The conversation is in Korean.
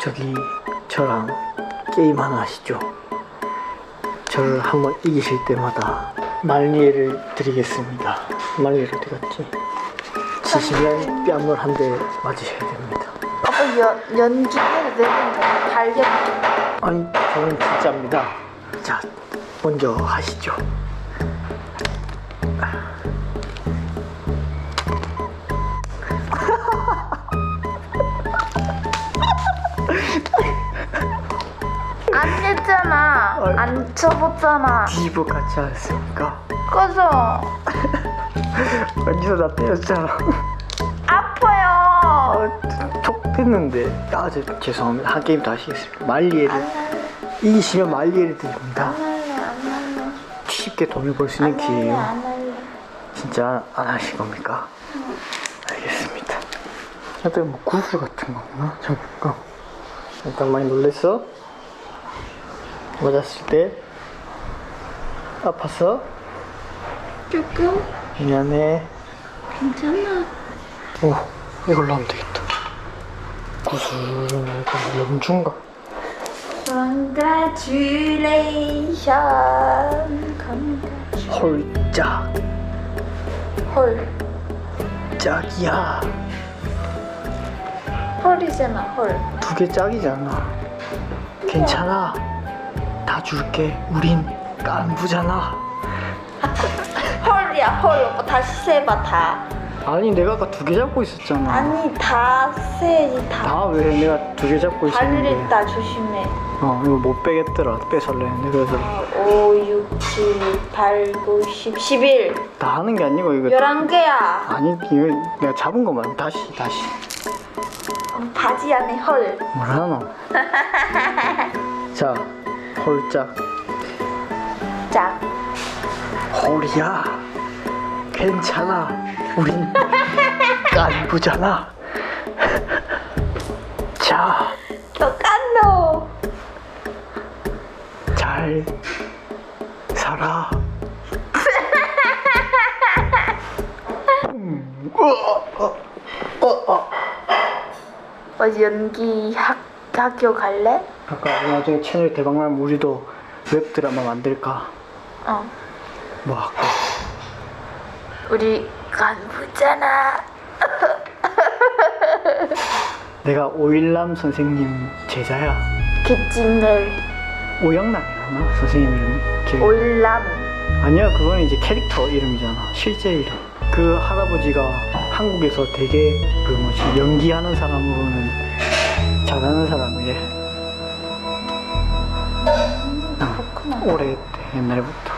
저기 저랑 게임 하나 하시죠. 저를 한번 이기실 때마다 말리에를 드리겠습니다. 말리에를 어디 갔지? 지시면 뺨을 한 대 맞으셔야 됩니다. 아빠 연, 연기를 내는 거 발견 아니 저는 진짜입니다. 자 먼저 하시죠. 안 했잖아 어이. 안 쳐봤잖아 뒤집어 같이 하셨습니까? 꺼져 어디서 나 때렸잖아. 아파요 아, 톡 했는데 아 저, 죄송합니다. 한 게임 더 하시겠습니다. 말리에를 이기시면 말리에를 드립니다. 안안 쉽게 돈을 벌 수 있는 안 기회예요. 안 진짜 안 하실 겁니까? 알겠습니다. 약간 뭐 구슬 같은 거구나. 잠깐. 약간 많이 놀랬어? 맞았을 때 아팠어? 조금 미안해. 괜찮아 오, 이걸로 하면 되겠다. 염주인가? Congratulations Congratulations 홀짝, 헐 짝이야. 헐이잖아 헐두개 짝이잖아. 괜찮아. 다 줄게. 우린 깐부잖아. 헐이야 헐. 오빠 다시 세봐 다. 아니 내가 아까 두 개 잡고 있었잖아. 아니 다 세야지 다. 다 왜 내가 두 개 잡고 있었는데. 있다 조심해. 어 이거 못 빼겠더라. 뺏을랬는데 그래서. 5, 6, 7, 8, 9, 10, 11 다 하는 게 아니고 이거. 11개야. 아니 이거 내가 잡은 것만. 다시 다시. 음, 바지 안에 헐. 뭐라노? 자 홀짝 짝. 홀이야 괜찮아 우린 깐부잖아 너 깐노 자잘 살아 음, 어, 어, 어, 어. 어, 연기 학, 학교 갈래? 아까 나중에 채널 대박나면 우리도 웹드라마 만들까? 어 뭐 할까? 우리 간부잖아 내가 오일남 선생님 제자야. 기찜멜 오영남이라나 선생님 이름이? 기억이- 오일남 아니야 그거는 이제 캐릭터 이름이잖아. 실제 이름. 그 할아버지가 한국에서 되게 그 뭐지 연기하는 사람으로는 잘하는 사람이래. 그렇구나 오래 옛날부터.